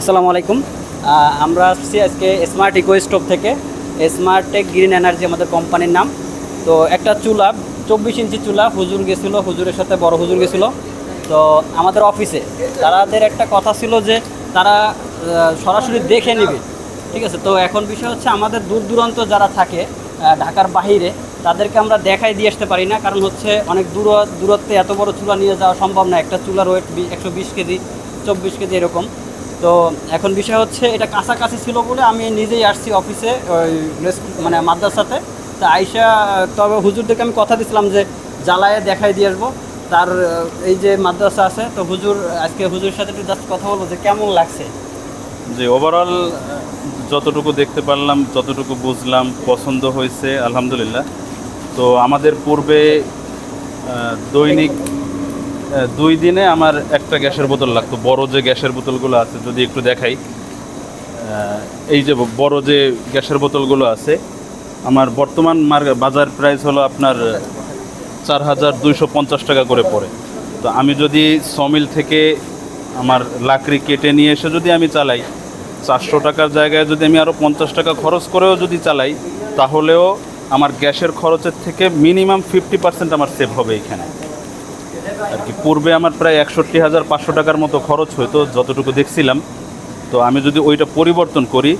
আসসালামু আলাইকুম। আমরা আসছি আজকে স্মার্ট ইকো স্টোভ থেকে। স্মার্ট টেক গ্রিন এনার্জি আমাদের কোম্পানির নাম। তো একটা চুলা, চব্বিশ ইঞ্চি চুলা, হুজুর গেছিল, হুজুরের সাথে বড় হুজুর গেছিল। তো আমাদের অফিসে তাদের একটা কথা ছিল যে তারা সরাসরি দেখে নেবে। ঠিক আছে? তো এখন বিষয় হচ্ছে আমাদের দূর দূরান্ত যারা থাকে ঢাকার বাহিরে, তাদেরকে আমরা দেখাই দিয়ে আসতে পারি না। কারণ হচ্ছে অনেক দূর, দূরত্বে এত বড় চুলা নিয়ে যাওয়া সম্ভব না। একটা চুলার ওয়েট একশো বিশ কেজি, চব্বিশ কেজি এরকম। তো এখন বিষয় হচ্ছে এটা কাছাকাছি ছিল বলে আমি নিজেই আসছি অফিসে, ওই মানে মাদ্রাসাতে। তা আইসা তবে হুজুরদেরকে আমি কথা দিছিলাম যে জ্বালায় দেখাই দিয়ে আসব। তার এই যে মাদ্রাসা আছে, তো হুজুর, আজকে হুজুরের সাথে একটু জাস্ট কথা বলব যে কেমন লাগছে? যে ওভারঅল যতটুকু দেখতে পারলাম, যতটুকু বুঝলাম, পছন্দ হয়েছে, আলহামদুলিল্লাহ। তো আমাদের পূর্বে দৈনিক দুই দিনে আমার একটা গ্যাসের বোতল লাগতো। বড় যে গ্যাসের বোতলগুলো আছে, যদি একটু দেখাই। এই যে বড় যে গ্যাসের বোতলগুলো আছে, আমার বর্তমান বাজার প্রাইস হলো আপনার চার হাজার দুইশো পঞ্চাশ টাকা করে পড়ে। তো আমি যদি সমিল থেকে আমার লাকড়ি কেটে নিয়ে এসে যদি আমি চালাই, চারশো টাকার জায়গায় যদি আমি আরও পঞ্চাশ টাকা খরচ করেও যদি চালাই, তাহলেও আমার গ্যাসের খরচের থেকে মিনিমাম ফিফটি পার্সেন্ট আমার সেভ হবে এখানে। আর কি পূর্বে আমার প্রায় একষট্টি হাজার পাঁচশো টাকার মতো খরচ হতো যতটুকু দেখছিলাম। তো আমি যদি ওইটা পরিবর্তন করি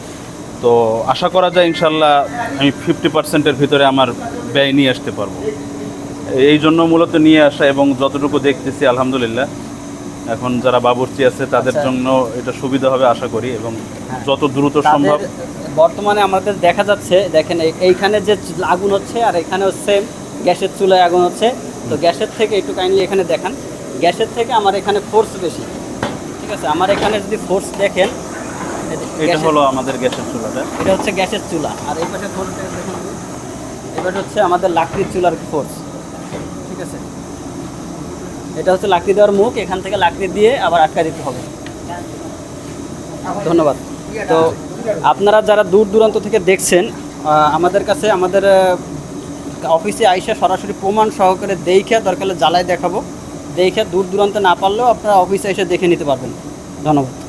তো আশা করা যায় ইনশাল্লাহ আমি ফিফটি পার্সেন্টের ভিতরে আমার ব্যয় নিয়ে আসতে পারব। এই জন্য মূলত নিয়ে আসা এবং যতটুকু দেখতেছি আলহামদুলিল্লাহ। এখন যারা বাবুর্চি আছে তাদের আচ্ছা। জন্য এটা সুবিধা হবে আশা করি এবং হ্যাঁ। যত দ্রুত সম্ভব। বর্তমানে আমাদের দেখা যাচ্ছে দেখেন এই- এইখানে যে আগুন হচ্ছে আর এখানেও সেম গ্যাসের চুলায় আগুন হচ্ছে। তো গ্যাসের থেকে একটু কাইন্ডলি এখানে দেখান। গ্যাসের থেকে আমার এখানে ফোর্স বেশি। ঠিক আছে? আমার এখানে যদি ফোর্স দেখেন এটা হলো আমাদের গ্যাসের চুলাটা। এটা হচ্ছে গ্যাসের চুলা। আর এই পাশে ফোর্স দেখুন এবার হচ্ছে আমাদের লাকড়ির চুলার ফোর্স ঠিক আছে? এটা হচ্ছে লাকড়ি দেওয়ার মুখ। এখান থেকে লাকড়ি দিয়ে আবার আটকা দিতে হবে। ধন্যবাদ। তো আপনারা যারা দূর দূরান্ত থেকে দেখছেন আমাদের কাছে আমাদের অফিসে আইসা সরাসরি প্রমাণ সহকারে দেখে দরকার জ্বালায় দেখাবো। দেখে দূর দূরান্তে না পারলেও আপনারা অফিসে এসে দেখে নিতে পারবেন। ধন্যবাদ।